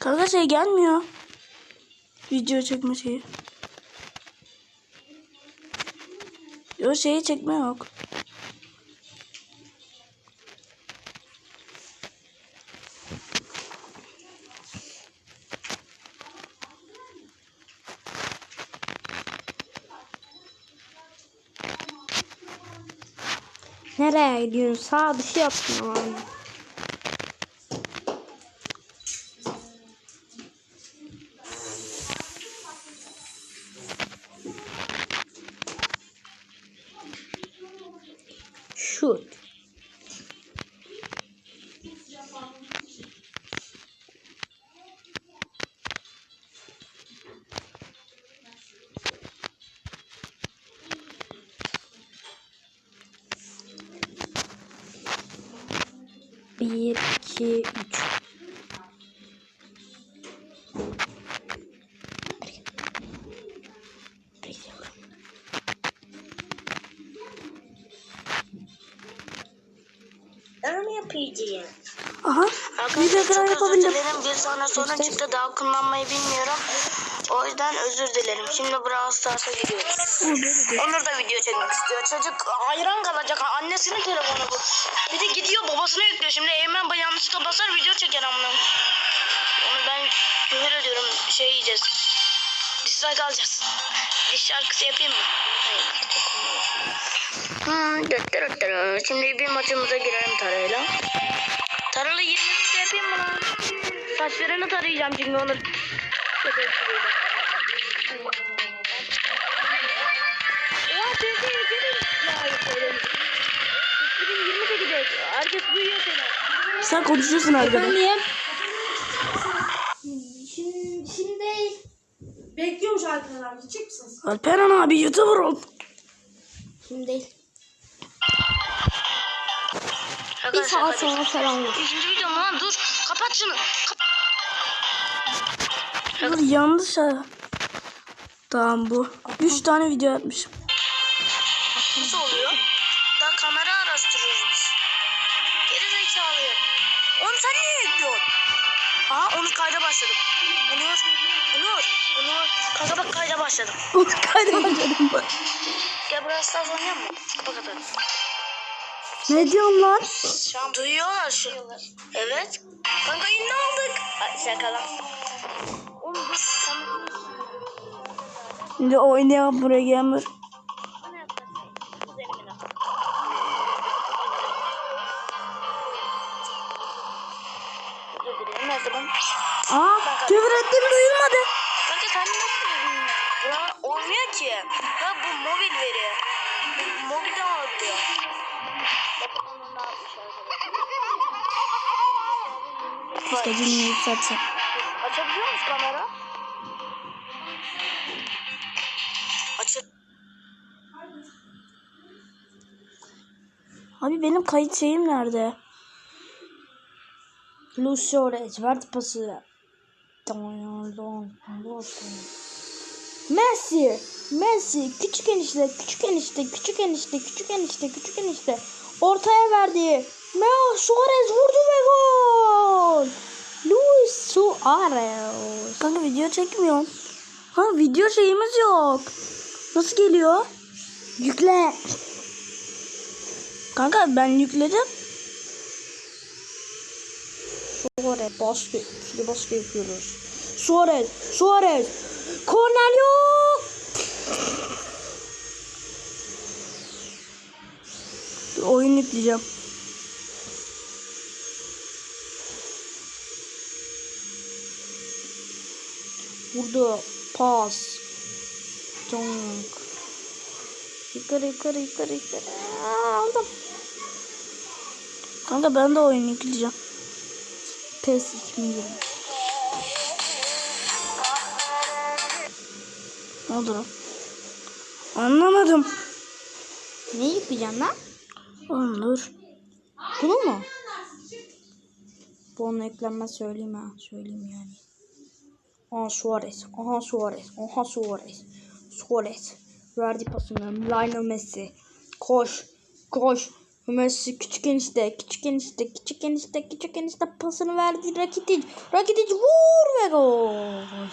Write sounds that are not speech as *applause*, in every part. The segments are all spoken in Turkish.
Kanka şey gelmiyor. Video çekme şeyi. Yo şeyi çekme yok. Nereye gidiyorsun? Sağ dışı yaptın ama. Şut. Bir, iki, üç. Yapacağım. Aha. Arkadaşlar çok özür yapabildim. dilerim. Bir sonra sorun çıktı. Daha kullanmayı bilmiyorum. O yüzden özür dilerim. Şimdi Brawl Stars'a gidiyoruz. Onur da video çekmek istiyor. Çocuk hayran kalacak. Annesinin telefonu bu. Bir de gidiyor babasına yüklüyor. Şimdi Eymen yanlışlıkla basar video çeker amına. Onu ben küfür ediyorum. Şey yiyeceğiz. Dislike alacağız. Diş şarkısı yapayım mı? Hayır. Dıt dıt dıt. Şimdi bir maçımıza girelim Tara'yla. Taralı 20 litre yapayım mı lan? Saçlarını tarayacağım çünkü onu. Ya sesi yeterim. Ya yeterim. 2028'de herkes duyuyor seni. Sen konuşuyorsun arkada. Efendim? Şimdi, şimdi değil. Bekliyormuş arkadan. Gidecek misiniz? Alperen abi YouTuber ol. Şimdi değil. Bir saat sonra falan olur. Üçüncü video mu lan? Dur. Kapat şunu. Kap- Dur, yanlış ha. Tamam bu. Üç tane video atmışım. Nasıl oluyor? Daha kamera araştırıyoruz biz. Geri zekalıyım. Onu sen niye yüklüyorsun? Aa onu kayda başladım. Kanka bak kayda başladım. Onu kaydedeceğim ben. Gel buraya Stars oynayalım mı? Bak hadi. Ne diyorsun lan? Şu an duyuyorlar şu. Evet. Kanka yine aldık. Ay şaka lan. Oğlum. Tamam. Şimdi oynayalım buraya zaman. Aa küfür ettim duyulmadı. Sen nasıl Ya olmuyor ki. Ha bu mobil veri. Mobilden alıyor. Bakın onu ne yapmış arkadaşlar. İstediğini yükseltsin. Açabiliyor musun kamera? Açık. Abi benim kayıt şeyim nerede? Luciores verdi pası. Messi. Messi. Küçük enişte. Küçük enişte. Küçük enişte. Küçük enişte. Küçük enişte. Ortaya verdi. Meo Suarez vurdu ve gol. Luis Suarez. Kanka video çekmiyorum. Ha video şeyimiz yok. Nasıl geliyor? Yükle. Kanka ben yükledim. Suarez baskı. İkili baskı yapıyoruz. Suarez. Suarez. Cornelio. Oyun yükleyeceğim. Burada pas. Donk. Yukarı yukarı yukarı yukarı. Aa, aldım. Kanka ben de oyun yükleyeceğim. PES 2020. Ne oldu lan? Anlamadım. Ne yıkayacaksın lan? Oğlum dur. Bunu mu? Bu onun eklenmez söyleyeyim ha. Söyleyeyim yani. Aha Suarez. Aha Suarez. Aha Suarez. Suarez. Verdi pasını. Lionel Messi. Koş. Koş. Messi küçük enişte, küçük enişte, küçük enişte, küçük enişte pasını verdi Rakitic. Rakitic vur ve gol.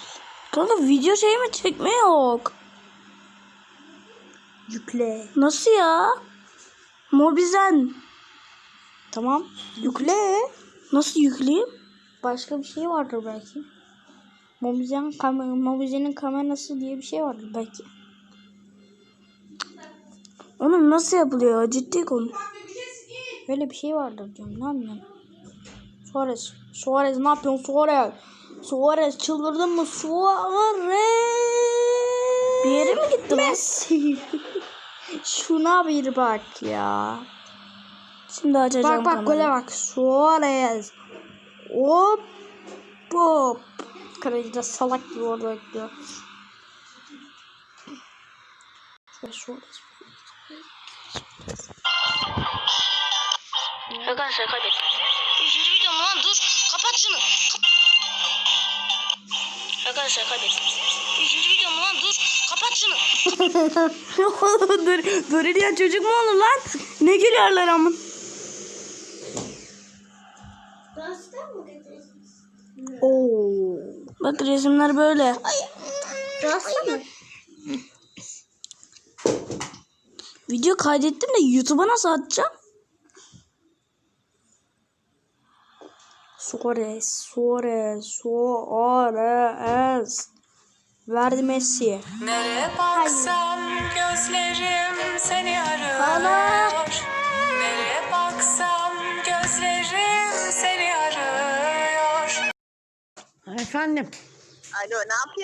Kanka video şey mi çekme yok. Yükle. Nasıl ya? Mobizen. Tamam. Yükle. Nasıl yükleyeyim? Başka bir şey vardır belki. Mobizen kamera, Mobizen'in kamerası diye bir şey vardır belki. Oğlum nasıl yapılıyor? Ciddi konu. Öyle bir şey vardır diyorum. Ne yapıyorsun? Suarez. Suarez ne yapıyorsun Suarez? Suarez çıldırdın mı? Suarez. Bir yere mi gitti? Messi. *laughs* Şuna bir bak ya. Şimdi açacağım Bak bak kamerayı. gole bak. Suarez. Hop. Hop. Kaleci de salak gibi orada bekliyor. Suarez. Arkadaşlar kaybettik. Üçüncü video mu lan? Dur. Kapat şunu. Kap Arkadaşlar kaybettik. Üçüncü video mu lan? Dur. Kapat şunu. *laughs* dur, dur ya çocuk mu olur lan? Ne gülüyorlar amın? Oo. Bak resimler böyle. Video kaydettim de YouTube'a nasıl atacağım? Suarez, Suarez, Suarez. Verdi Messi. Nereye baksam gözlerim seni arıyor. Nereye baksam gözlerim seni arıyor. Efendim. Alo ne yapıyorsun?